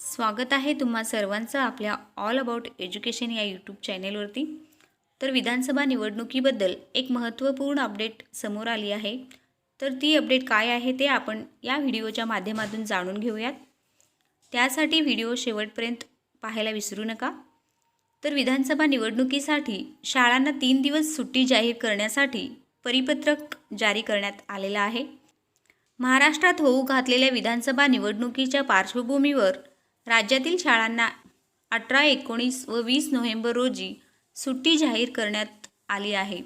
स्वागत आहे तुम्हा सर्वांचं आपल्या ऑल अबाउट एज्युकेशन या यूट्यूब चॅनेलवरती तर विधानसभा निवडणुकीबद्दल एक महत्त्वपूर्ण अपडेट समोर आली आहे. तर ती अपडेट काय आहे ते आपण या व्हिडिओच्या माध्यमातून जाणून घेऊयात. त्यासाठी व्हिडिओ शेवटपर्यंत पाहायला विसरू नका. तर विधानसभा निवडणुकीसाठी शाळांना तीन दिवस सुट्टी जाहीर करण्यासाठी परिपत्रक जारी करण्यात आलेलं आहे. महाराष्ट्रात होऊ घातलेल्या विधानसभा निवडणुकीच्या पार्श्वभूमीवर राज्यातील शाळांना अठरा एकोणीस व वीस नोव्हेंबर रोजी सुट्टी जाहीर करण्यात आली आहे.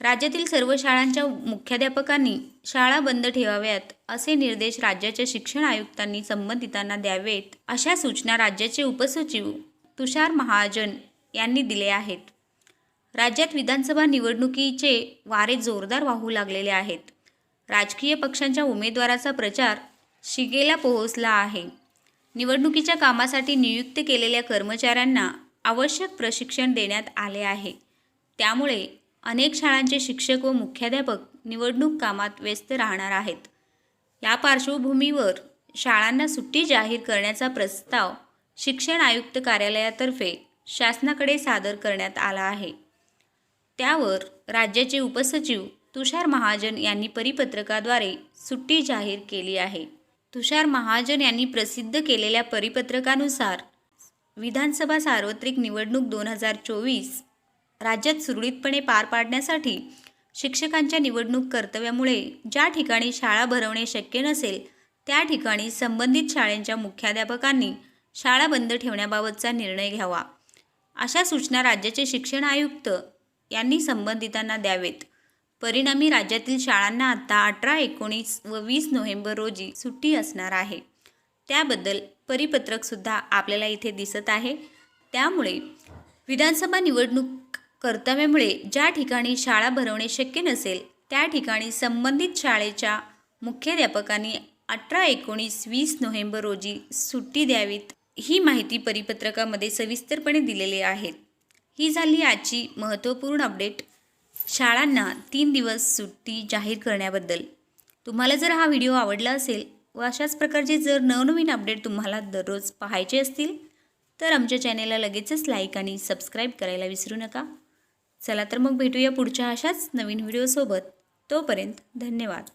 राज्यातील सर्व शाळांच्या मुख्याध्यापकांनी शाळा बंद ठेवाव्यात असे निर्देश राज्याच्या शिक्षण आयुक्तांनी संबंधितांना द्यावेत अशा सूचना राज्याचे उपसचिव तुषार महाजन यांनी दिले आहेत. राज्यात विधानसभा निवडणुकीचे वारे जोरदार वाहू लागलेले आहेत. राजकीय पक्षांच्या उमेदवाराचा प्रचार शिगेला पोहोचला आहे. निवडणुकीच्या कामासाठी नियुक्त केलेल्या कर्मचाऱ्यांना आवश्यक प्रशिक्षण देण्यात आले आहे. त्यामुळे अनेक शाळांचे शिक्षक व मुख्याध्यापक निवडणूक कामात व्यस्त राहणार आहेत. या पार्श्वभूमीवर शाळांना सुट्टी जाहीर करण्याचा प्रस्ताव शिक्षण आयुक्त कार्यालयातर्फे शासनाकडे सादर करण्यात आला आहे. त्यावर राज्याचे उपसचिव तुषार महाजन यांनी परिपत्रकाद्वारे सुट्टी जाहीर केली आहे. तुषार महाजन यांनी प्रसिद्ध केलेल्या परिपत्रकानुसार विधानसभा सार्वत्रिक निवडणूक दोन हजार चोवीस राज्यात सुरळीतपणे पार पाडण्यासाठी शिक्षकांच्या निवडणूक कर्तव्यामुळे ज्या ठिकाणी शाळा भरवणे शक्य नसेल त्या ठिकाणी संबंधित शाळेंच्या मुख्याध्यापकांनी शाळा बंद ठेवण्याबाबतचा निर्णय घ्यावा. अशा सूचना राज्याचे शिक्षण आयुक्त यांनी संबंधितांना द्यावेत. परिणामी राज्यातील शाळांना आता अठरा एकोणीस व वीस नोव्हेंबर रोजी सुट्टी असणार आहे. त्याबद्दल परिपत्रकसुद्धा आपल्याला इथे दिसत आहे. त्यामुळे विधानसभा निवडणूक कर्तव्यामुळे ज्या ठिकाणी शाळा भरवणे शक्य नसेल त्या ठिकाणी संबंधित शाळेच्या मुख्याध्यापकांनी अठरा एकोणीस वीस नोव्हेंबर रोजी सुट्टी द्यावीत ही माहिती परिपत्रकामध्ये सविस्तरपणे दिलेली आहे. ही झाली आजची महत्त्वपूर्ण अपडेट. शाळांना तीन दिवस सुट्टी जाहीर करण्याबद्दल. तुम्हाला जर हा व्हिडिओ आवडला असेल व अशाच प्रकारचे जर नवनवीन अपडेट तुम्हाला दररोज पाहायचे असतील तर आमच्या चॅनेलला लगेचच लाईक आणि सबस्क्राईब करायला विसरू नका. चला तर मग भेटूया पुढच्या अशाच नवीन व्हिडिओसोबत. तोपर्यंत धन्यवाद.